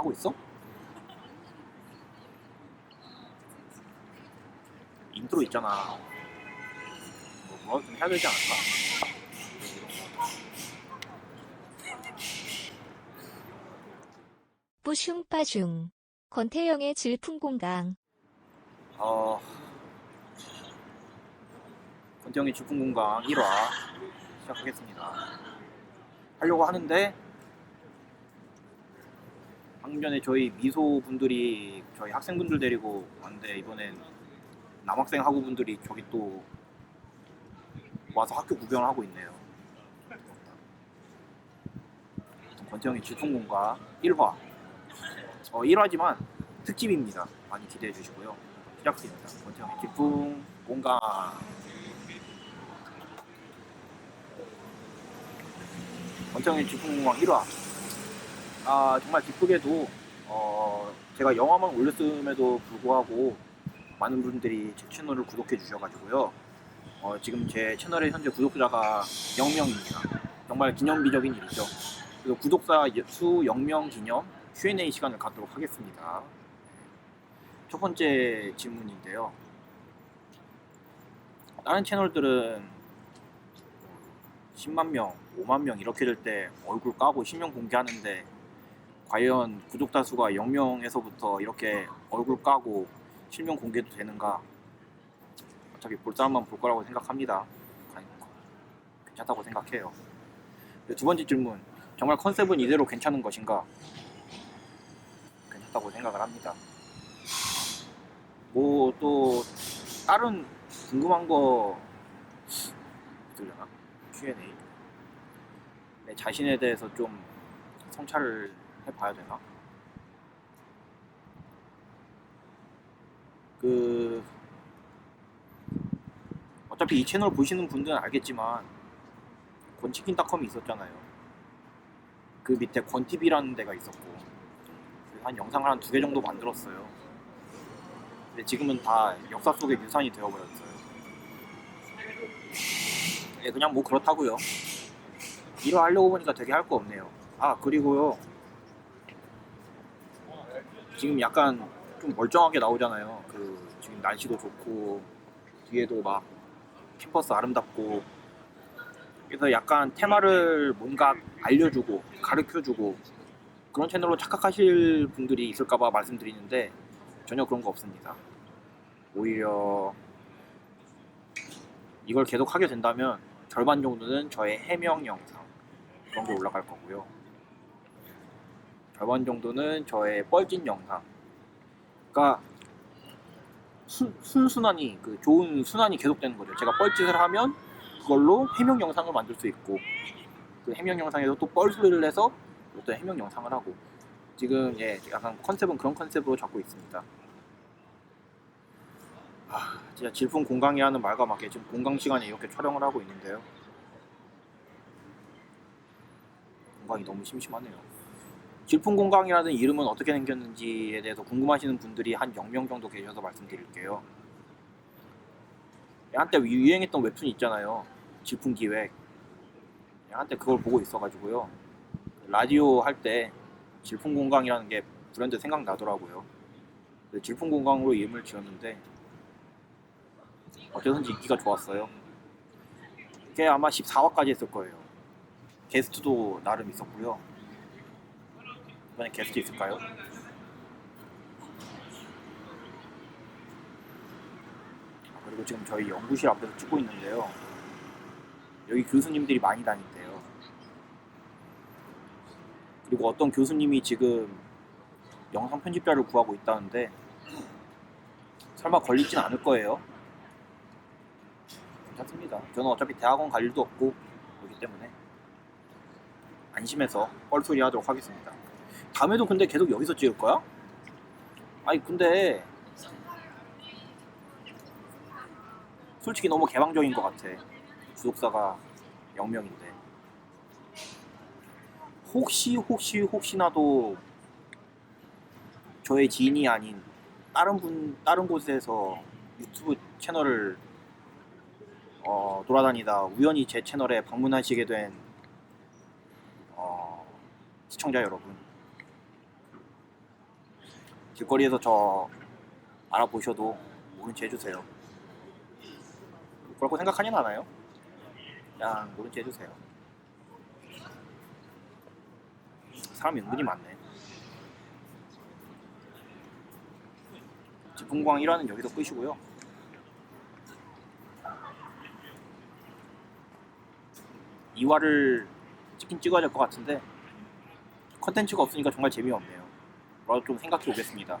하고 있어? 인트로 있잖아. 뭐, 뭐, 좀 해야 되지 않을까? 뿌슝빠슝. 권태영의 질풍공강. 어, 권태영의 주풍공강 1화 시작하겠습니다. 하려고 하는데 전에 저희 미소 분들이 저희 학생분들 데리고 왔는데 이번엔 남학생 학우 분들이 저기 또 와서 학교 구경을 하고 있네요. 권태영의 질풍공강 1화 어, 1화지만 특집입니다. 많이 기대해 주시고요. 기쁨 공간. 권태영의 기쁨 공간 1화. 아 정말 기쁘게도 어, 제가 영화만 올렸음에도 불구하고 많은 분들이 제 채널을 구독해 주셔가지고요. 어, 지금 제 채널의 현재 구독자가 0명입니다. 정말 기념비적인 일이죠. 그래서 구독자 수 0명 기념 Q&A 시간을 갖도록 하겠습니다. 첫 번째 질문인데요. 다른 채널들은 10만 명, 5만 명 이렇게 될 때 얼굴 까고 실명 공개하는데 과연 구독자 수가 0명에서부터 이렇게 얼굴 까고 실명 공개도 되는가? 어차피 볼 사람만 볼 거라고 생각합니다. 괜찮다고 생각해요. 두 번째 질문. 정말 컨셉은 이대로 괜찮은 것인가? 괜찮다고 생각을 합니다. 뭐 또 다른 궁금한 거 있으려나? Q&A 내 자신에 대해서 좀 성찰을 해봐야 되나? 그 어차피 이 채널 보시는 분들은 알겠지만 권치킨닷컴이 있었잖아요. 그 밑에 권TV라는 데가 있었고 한 영상을 한 두 개 정도 만들었어요. 근데 지금은 다 역사 속에 유산이 되어버렸어요. 예, 그냥 뭐 그렇다고요. 일을 하려고 보니까 되게 할 거 없네요. 아 그리고요. 지금 약간 좀 멀쩡하게 나오잖아요. 그 지금 날씨도 좋고 뒤에도 막 캠퍼스 아름답고 그래서 약간 테마를 뭔가 알려주고 가르쳐주고 그런 채널로 착각하실 분들이 있을까봐 말씀드리는데 전혀 그런 거 없습니다. 오히려 이걸 계속 하게 된다면 절반 정도는 저의 해명 영상 그런 게 올라갈 거고요. 절반 정도는 저의 뻘짓 영상. 그러니까 순, 순순환이 그 좋은 순환이 계속되는 거죠. 제가 뻘짓을 하면 그걸로 해명 영상을 만들 수 있고 그 해명 영상에서 또 뻘소리를 해서 또 해명 영상을 하고 지금 예 약간 컨셉은 그런 컨셉으로 잡고 있습니다. 아 진짜 질풍 공강이라는 말과 맞게 지금 공강 시간에 이렇게 촬영을 하고 있는데요. 공강이 너무 심심하네요. 질풍 공강이라는 이름은 어떻게 생겼는지에 대해서 궁금하시는 분들이 한 0명 정도 계셔서 말씀드릴게요. 한때 유행했던 웹툰 있잖아요. 질풍 기획. 한때 그걸 보고 있어가지고요. 라디오 할 때 질풍 공강이라는 게 브랜드 생각나더라고요. 그래서 질풍 공강으로 이름을 지었는데 어쩌든지 인기가 좋았어요. 그게 아마 14화까지 했을 거예요. 게스트도 나름 있었고요. 이번에 게스트 있을까요? 아, 그리고 지금 저희 연구실 앞에서 찍고 있는데요. 여기 교수님들이 많이 다닌대요. 그리고 어떤 교수님이 지금 영상 편집자를 구하고 있다는데 설마 걸리진 않을 거예요. 괜찮습니다. 저는 어차피 대학원 갈 일도 없고 그렇기 때문에 안심해서 뻘소리 하도록 하겠습니다. 다음에도 근데 계속 여기서 찍을 거야? 아니 근데 솔직히 너무 개방적인 것 같아. 구독자가 0명인데 혹시 혹시 혹시나도 저의 지인이 아닌 다른 분 다른 곳에서 유튜브 채널을 어, 돌아다니다 우연히 제 채널에 방문하시게 된 어, 시청자 여러분 길거리에서 저 알아보셔도 모른 체 해주세요. 그렇고 생각하진 않아요. 그냥 모른 체 해주세요. 사람이 은근히 많네. 지풍광 1화는 여기서 끝이고요. 이화를 찍긴 찍어야 될 것 같은데 컨텐츠가 없으니까 정말 재미없네요. 좀 생각해 보겠습니다.